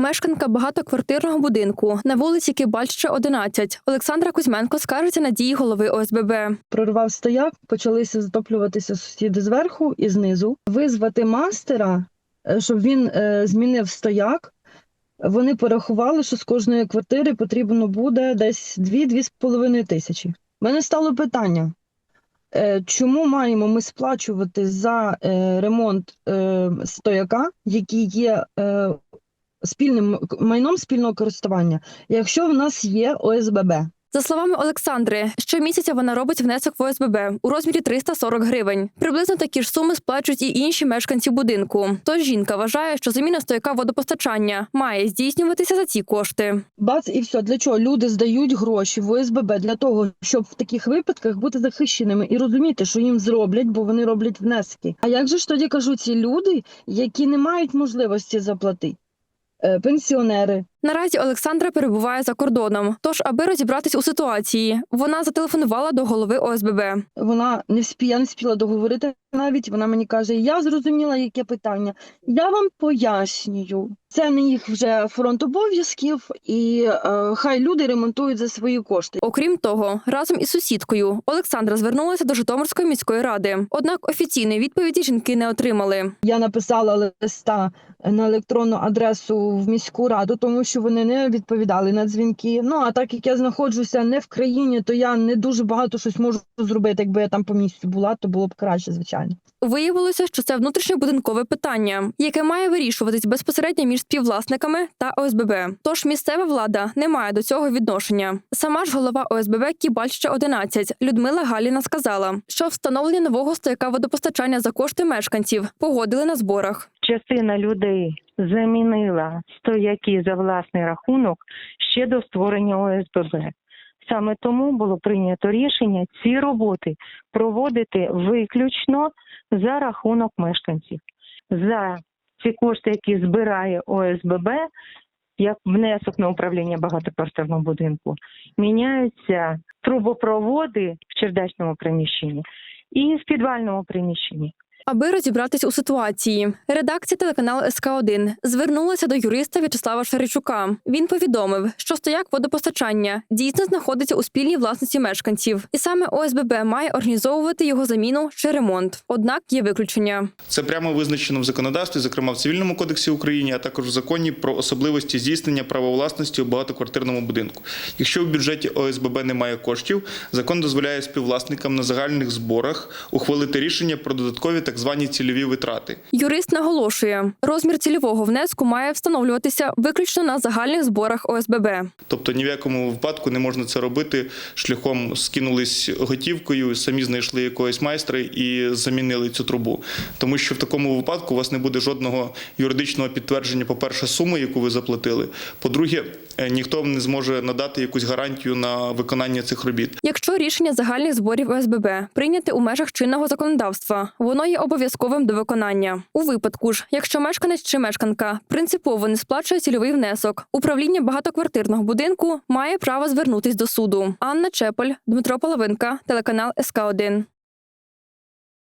Мешканка багатоквартирного будинку на вулиці Кибальща, 11. Олександра Кузьменко скаржиться на дії голови ОСББ. прорвав стояк, почалися затоплюватися сусіди зверху і знизу. Визвати мастера, е, щоб він е, змінив стояк. Вони порахували, що з кожної квартири потрібно буде десь 2-2,5 тисячі. У мене стало питання, е, чому маємо ми сплачувати за ремонт стояка, який є спільним майном спільного користування, якщо в нас є ОСББ? За словами Олександри, щомісяця вона робить внесок в ОСББ у розмірі 340 гривень. Приблизно такі ж суми сплачують і інші мешканці будинку. Тож жінка вважає, що заміна стояка водопостачання має здійснюватися за ці кошти. Бац, і все. Для чого люди здають гроші в ОСББ для того, щоб в таких випадках бути захищеними і розуміти, що їм зроблять, бо вони роблять внески. А як же ж тоді кажуть ці люди, які не мають можливості заплатити? Е, Пенсіонери, Наразі Олександра перебуває за кордоном. Тож, аби розібратись у ситуації, вона зателефонувала до голови ОСББ. вона не вспі, не спіла договорити навіть. Вона мені каже: Я зрозуміла, яке питання. Я вам пояснюю. Це не їх вже фронт обов'язків, і е, хай люди ремонтують за свої кошти. Окрім того, разом із сусідкою Олександра звернулася до Житомирської міської ради. Однак офіційної відповіді жінки не отримали. Я написала листа на електронну адресу в міську раду, тому що вони не відповідали на дзвінки. Ну а так як я знаходжуся не в країні, то я не дуже багато щось можу зробити. Якби я там по місцю була, то було б краще, звичайно. Виявилося, що це внутрішньобудинкове питання, яке має вирішуватись безпосередньо між співвласниками та ОСББ. Тож місцева влада не має до цього відношення. Сама ж голова ОСББ Кібальща 11 Людмила Галіна сказала, що встановлення нового стояка водопостачання за кошти мешканців погодили на зборах. частина людей замінила стояки за власний рахунок ще до створення ОСББ. Саме тому було прийнято рішення ці роботи проводити виключно за рахунок мешканців. За ці кошти, які збирає ОСББ, як внесок на управління багатоквартирного будинку, міняються трубопроводи в чердачному приміщенні і в підвальному приміщенні. Аби розібратись у ситуації, редакція телеканалу СК 1 звернулася до юриста В'ячеслава Шаричука. Він повідомив, що стояк водопостачання дійсно знаходиться у спільній власності мешканців, і саме ОСББ має організовувати його заміну чи ремонт. Однак є виключення. Це прямо визначено в законодавстві, зокрема в цивільному кодексі України, а також в законі про особливості здійснення права власності у багатоквартирному будинку. Якщо в бюджеті ОСББ немає коштів, закон дозволяє співвласникам на загальних зборах ухвалити рішення про додаткові так звані цільові витрати. Юрист наголошує, розмір цільового внеску має встановлюватися виключно на загальних зборах ОСББ. Тобто ні в якому випадку не можна це робити шляхом скинулись готівкою, самі знайшли якогось майстра і замінили цю трубу. Тому що в такому випадку у вас не буде жодного юридичного підтвердження, по-перше, суми, яку ви заплатили. По-друге, е, ніхто не зможе надати якусь гарантію на виконання цих робіт. Якщо рішення загальних зборів ОСББ прийняте у межах чинного законодавства, воно є обов'язковим до виконання. У випадку ж, якщо мешканець чи мешканка принципово не сплачує цільовий внесок, управління багатоквартирного будинку має право звернутись до суду. Анна Чеполь, Дмитро Половинка, телеканал СК 1